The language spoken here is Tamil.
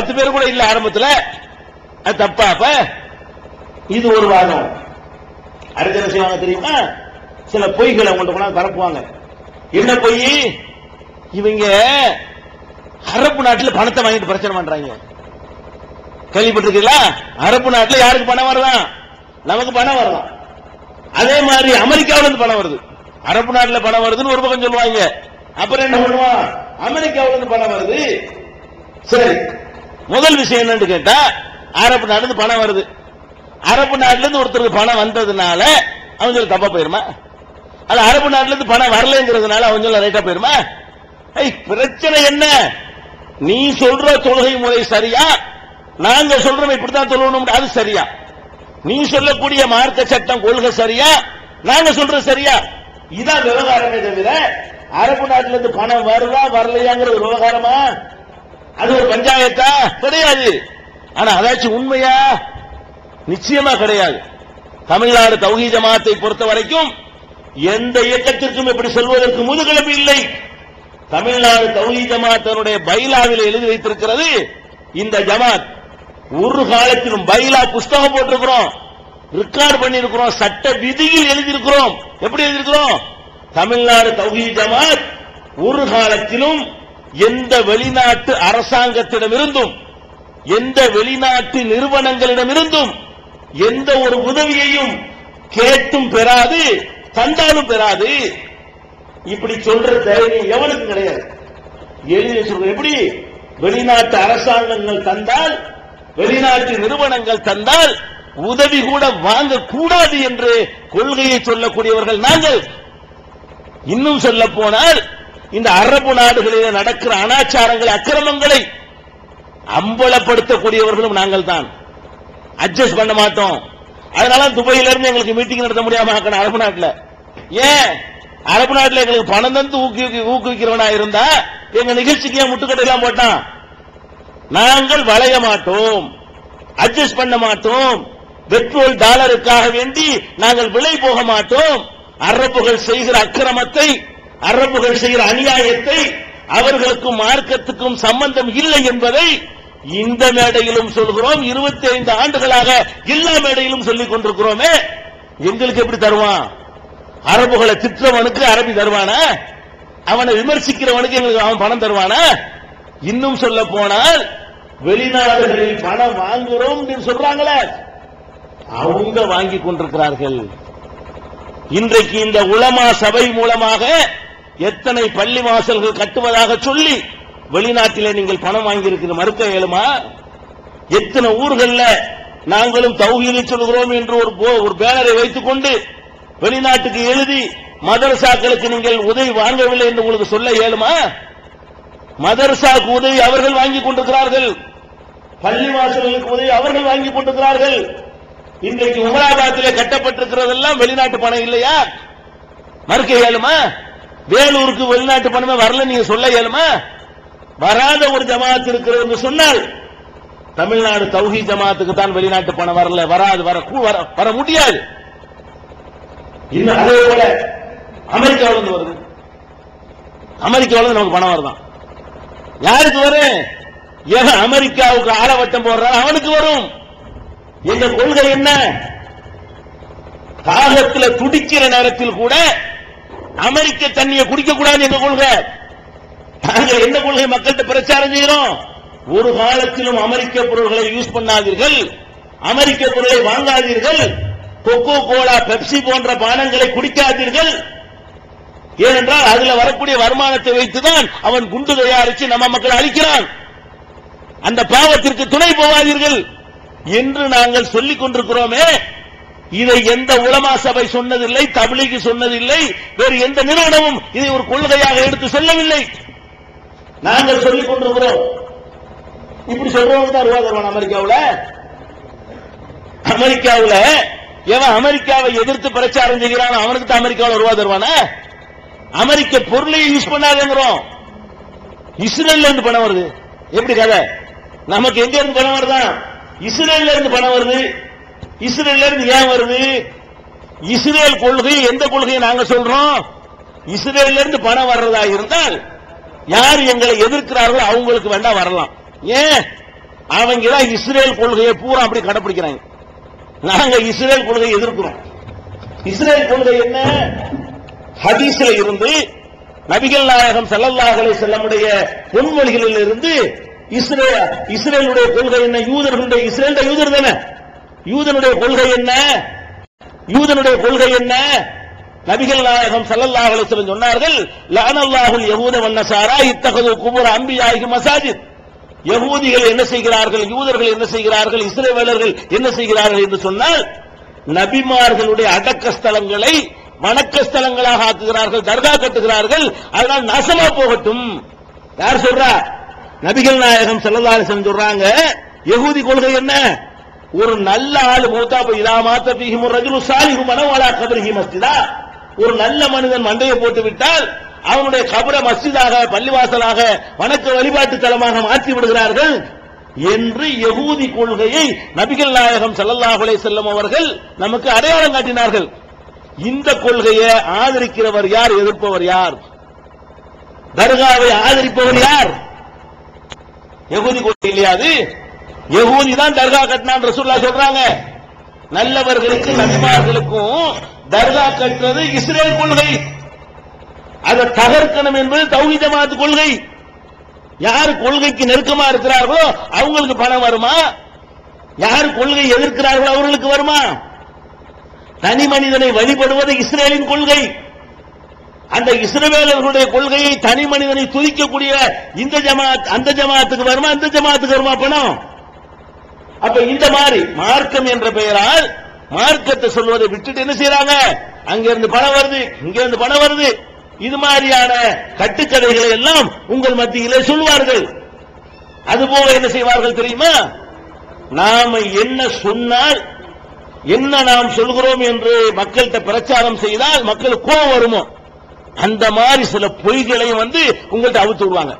பத்து பேர் கூட இல்ல ஆரம்பத்தில். அது தப்பா அப்ப? இது ஒரு வாதம். அடுத்த என்ன செய்வாங்க தெரியுமா? சில பொய்களை உங்கள்ட்ட கொண்டாந்து பரப்புவாங்க. என்ன பொய்? இவங்க அரபு நாட்டில் பணத்தை வாங்கிட்டு பிரச்சனை பண்றாங்க. கேள்விப்பட்டிருக்கீங்களா? அரபு நாட்டில் யாருக்கு பணம் வருதான் நமக்கு பணம் வரலாம். அதே மாதிரி அமெரிக்காவில இருந்து பணம் வருது. அரபு நாட்டில் பணம் வருதுன்னு ஒரு பக்கம் சொல்லுவாங்க. அப்புறம் என்ன பண்ணுவான்? அமெரிக்காவில இருந்து பணம் வருது. சரி. முதல் விஷயம் என்னன்னு கேட்டா அரபு நாட்டுல இருந்து பணம் வருது. அரபு நாட்டுல இருந்து ஒருத்தருக்கு பணம் வந்ததுனால அவங்க சொல்ல தப்பா போயிருமா? அது அரபு நாட்டுல இருந்து பணம் வரலைங்கிறதுனால அவங்க சொல்ல ரைட்டா போயிருமா? பிரச்சனை என்ன? நீ சொல்ற தொழுகை முறை சரியா? நாங்க சொல்றோம் இப்படித்தான் தொழுகணும். அது சரியா? நீ சொல்லக்கூடிய மார்க்க சட்டம் கொள்கை சரியா? நாங்க சொல்றது சரியா? இதான் விவகாரமே தவிர அரபு நாட்டிலிருந்து பணம் வருதா வரலையாங்கிற விவகாரமா? அது ஒரு பஞ்சாயத்தா? கிடையாது. ஆனா அதாச்சும் உண்மையா? நிச்சயமா கிடையாது. தமிழ்நாடு தௌஹி ஜமாத்தை பொறுத்த வரைக்கும் எந்த இயக்கத்திற்கும் இப்படி சொல்வதற்கு முதுகெலும்பு இல்லை. தமிழ்நாடு தௌஹி ஜமாத்தனுடைய பைலாவில் எழுதி வைத்திருக்கிறது இந்த ஜமாத். ஒரு காலத்திலும் பைலா புஸ்தகம் போட்டிருக்கிறோம். ரெக்கார்ட் பண்ணியிருக்கிறோம். சட்ட விதியில் எழுதியிருக்கிறோம். எப்படி எழுதியிருக்கிறோம்? தமிழ்நாடு தௌஹி ஜமாத் ஒரு காலத்திலும் எந்த வெளிநாட்டு அரசாங்கத்திடமிருந்தும் எந்த வெளிநாட்டு நிறுவனங்களிடமிருந்தும் எந்த ஒரு உதவியையும் கேட்டும் பெறாது தந்தாலும் பெறாது. இப்படி சொல்ற தைரியம் எவனுக்கு கிடையாது. எழுதி சொல்ற எப்படி? வெளிநாட்டு அரசாங்கங்கள் தந்தால் வெளிநாட்டு நிறுவனங்கள் தந்தால் உதவி கூட வாங்க கூடாது என்று கொள்கையை சொல்லக்கூடியவர்கள் நாங்கள். இன்னும் சொல்ல போனால் இந்த அரபு நாடுகளில் நடக்கிற அனாச்சாரங்களை அக்கிரமங்களை அம்பலப்படுத்தக்கூடியவர்களும் நாங்கள் தான். அட்ஜஸ்ட் பண்ண மாட்டோம். அதனால துபாயில இருந்து எங்களுக்கு மீட்டிங் நடத்த முடியாம ஆக்கணும் அரபு நாட்டில். ஏன்? அரபு நாட்டில் எங்களுக்கு பணம் தந்து ஊக்குவிக்க ஊக்குவிக்கிறவனா இருந்தா எங்க நிகழ்ச்சிக்கு ஏன் முட்டுக்கட்டை எல்லாம் போட்டான்? நாங்கள் வளைய மாட்டோம். அட்ஜஸ்ட் பண்ண மாட்டோம். பெட்ரோல் டாலருக்காக வேண்டி நாங்கள் விலை போக மாட்டோம். அரபுகள் செய்கிற அக்கிரமத்தை அரபுகள் செய்கிற அநியாயத்தை அவர்களுக்கும் மார்க்கத்துக்கும் சம்பந்தம் இல்லை என்பதை இந்த மேடையிலும் சொல்கிறோம். 25 ஆண்டுகளாக எல்லா மேடையிலும் சொல்லிக் கொண்டிருக்கிறோமே. எங்களுக்கு எப்படி தருவான்? அரபுகளை திட்டவனுக்கு அரபி தருவானா? அவனை விமர்சிக்கிறவனுக்கு எங்களுக்கு அவன் பணம் தருவானா? இன்னும் சொல்ல போனால் வெளிநாடுகளில் பணம் வாங்குறோம் சொல்றாங்களே. அவங்க வாங்கி கொண்டிருக்கிறார்கள். இன்றைக்கு இந்த உலமா சபை மூலமாக எத்தனை பள்ளி வாசல்கள் கட்டுவதாக சொல்லி வெளிநாட்டிலே நீங்கள் பணம் வாங்கியிருக்கிற மறுக்க இயலுமா எத்தனை ஊர்கள்ல நாங்களும் தௌஹீதை சொல்கிறோம் என்று ஒரு போ- ஒரு பேனரை வைத்துக் கொண்டு வெளிநாட்டுக்கு எழுதி மதரசாக்களுக்கு நீங்கள் உதவி வாங்கவில்லை என்று உங்களுக்கு சொல்ல இயலுமா மதரசாக்கு உதவி அவர்கள் வாங்கி கொண்டிருக்கிறார்கள். பள்ளிவாசல்களுக்கு உதவி அவர்கள் வாங்கி கொண்டிருக்கிறார்கள். இன்றைக்கு உமராபாத்திலே கட்டப்பட்டிருக்கிறதெல்லாம் வெளிநாட்டு பணம் இல்லையா? மறுக்க இயலுமா வேலூருக்கு வெளிநாட்டு பணமே வரல நீங்க சொல்ல இயலுமா? வராத ஒரு ஜமாத் இருக்கிறது சொன்னால் தமிழ்நாடு தௌஹி ஜமாத்துக்கு தான் வெளிநாட்டு பணம் வரல வராது வர வர வர முடியாது. இன்னும் அதே போல அமெரிக்காவில இருந்து வருது. அமெரிக்காவில இருந்து நமக்கு பணம் வருதான். யாருக்கு வரும்? எவன் அமெரிக்காவுக்கு ஆலவட்டம் போடுறான் அவனுக்கு வரும். எங்க கொள்கை என்ன? தாகத்துல துடிக்கிற நேரத்தில் கூட அமெரிக்க தண்ணியை குடிக்க கூடாது எங்க கொள்கை. நாங்கள் என்ன கொள்கை மக்கள்கிட்ட பிரச்சாரம் செய்யறோம் ஒரு காலத்திலும் அமெரிக்க பொருள்களை யூஸ் பண்ணாதீர்கள். அமெரிக்க பொருளை வாங்காதீர்கள். கொக்கோ கோலா பெப்சி போன்ற பானங்களை குடிக்காதீர்கள். ஏனென்றால் அதுல வரக்கூடிய வருமானத்தை வைத்துதான் அவன் குண்டு தயாரிச்சு நம்ம மக்களை அழிக்கிறான். அந்த பாவத்திற்கு துணை போவாதீர்கள் என்று நாங்கள் சொல்லிக் கொண்டிருக்கிறோமே. இதை எந்த உலமா சபை சொன்னதில்லை தபிலிக்கு சொன்னதில்லை வேறு எந்த நிறுவனமும் இதை ஒரு கொள்கையாக எடுத்து சொல்லவில்லை. நாங்கள் சொல்லிக் கொண்டிருக்கிறோம். இப்படி சொல்றவங்க தான் ரூபா தருவான் அமெரிக்காவுல. அமெரிக்காவுல எவன் அமெரிக்காவை எதிர்த்து பிரச்சாரம் செய்கிறானோ அவனுக்கு தான் அமெரிக்காவில் ரூபா தருவானா அமெரிக்க பொருளையும் யூஸ் பண்ணாதேங்கிறோம். இஸ்ரேல்ல இருந்து பணம் வருது. எப்படி கதை? நமக்கு எங்க இருந்து பணம் வருதான் இஸ்ரேல்ல இருந்து பணம் வருது. இஸ்ரேல்ல இருந்து ஏன் வருது? இஸ்ரேல் கொள்கை எந்த கொள்கையை நாங்க சொல்றோம்? இஸ்ரேல்ல இருந்து பணம் வர்றதா இருந்தால் யார் எங்களை எதிர்க்கிறார்களோ அவங்களுக்கு வேண்டாம் வரலாம். ஏன்? அவங்க தான் இஸ்ரேல் கொள்கையை பூரா அப்படி கடைப்பிடிக்கிறாங்க. நாங்க இஸ்ரேல் கொள்கையை எதிர்க்கிறோம். இஸ்ரேல் கொள்கை என்ன? ஹதீஸ்ல இருந்து நபிகள் நாயகம் செல்லல்லாஹலை செல்லமுடைய பொன்மொழிகளில் இருந்து இஸ்ரேல் இஸ்ரேலுடைய கொள்கை என்ன? யூதர்களுடைய இஸ்ரேல் யூதர் தானே? யூதனுடைய கொள்கை என்ன? யூதனுடைய கொள்கை என்ன? நபிகள் நாயகம் ஸல்லல்லாஹு அலைஹி சொன்னார்கள் லானல்லாஹுல் யகூத வண்ணசாரா இத்தகது குபூர் அம்பியாகி மசாஜித். யகூதிகள் என்ன செய்கிறார்கள்? யூதர்கள் என்ன செய்கிறார்கள்? இஸ்ரேவேலர்கள் என்ன செய்கிறார்கள் என்று சொன்னால் நபிமார்களுடைய அடக்க ஸ்தலங்களை வணக்க ஸ்தலங்களாக ஆக்குகிறார்கள் தர்கா கட்டுகிறார்கள். அதனால் நாசமா போகட்டும். யார் சொல்றா? நபிகள் நாயகம் செல்லதாரி சொல்றாங்க யகூதி கொள்கை என்ன? ஒரு நல்ல ஆளு மூத்தா போய் இதா மாத்த பீஹிம் ரஜுலு சாலிஹு மனவாலா கபரிஹி மஸ்ஜிதா? ஒரு நல்ல மனிதன் மண்டையை போட்டு விட்டால் அவனுடைய கபர மஸ்ஜிதாக பள்ளிவாசலாக வணக்க வழிபாட்டு தலமாக மாற்றி விடுகிறார்கள் என்று யகூதி கொள்கையை நபிகள் நாயகம் சல்லல்லாஹுலே செல்லும் அவர்கள் நமக்கு அடையாளம் காட்டினார்கள். இந்த கொள்கையை ஆதரிக்கிறவர் யார் எதிர்ப்பவர் யார்? தர்காவை ஆதரிப்பவர் யார்? யகுதி கொள்கை இல்லையாது யகூதி தான் தர்கா கட்டினான் ரசூல்லா சொல்றாங்க. நல்லவர்களுக்கு நன்மார்களுக்கும் தர்கா கட்டுறது இஸ்ரேல் கொள்கை. அதை தகர்க்கணும் என்பது தௌஹீத் ஜமாத் கொள்கை. யார் கொள்கைக்கு நெருக்கமா இருக்கிறார்களோ அவங்களுக்கு பணம் வருமா? யார் கொள்கை எதிர்க்கிறார்களோ அவர்களுக்கு வருமா? தனி மனிதனை வழிபடுவது இஸ்ரேலின் கொள்கை. அந்த இஸ்ரவேலர்களுடைய கொள்கையை தனி மனிதனை துதிக்கக்கூடிய இந்த ஜமாத் அந்த ஜமாத்துக்கு வருமா? இந்த ஜமாத்துக்கு வருமா பணம்? அப்ப இந்த மாதிரி மார்க்கம் என்ற பெயரால் மார்க்கத்தை சொல்வதை விட்டுட்டு என்ன செய்யறாங்க அங்க இருந்து பணம் வருது இங்க இருந்து பணம் வருது. இது மாதிரியான கட்டுக்கதைகளை எல்லாம் உங்கள் மத்தியிலே சொல்வார்கள். அதுபோல என்ன செய்வார்கள் தெரியுமா? நாம என்ன சொன்னால் என்ன நாம் சொல்கிறோம் என்று மக்கள்கிட்ட பிரச்சாரம் செய்தால் மக்களுக்கு கோபம் வருமோ? அந்த மாதிரி சில பொய்களையும் வந்து உங்கள்கிட்ட அவுத்து விடுவாங்க.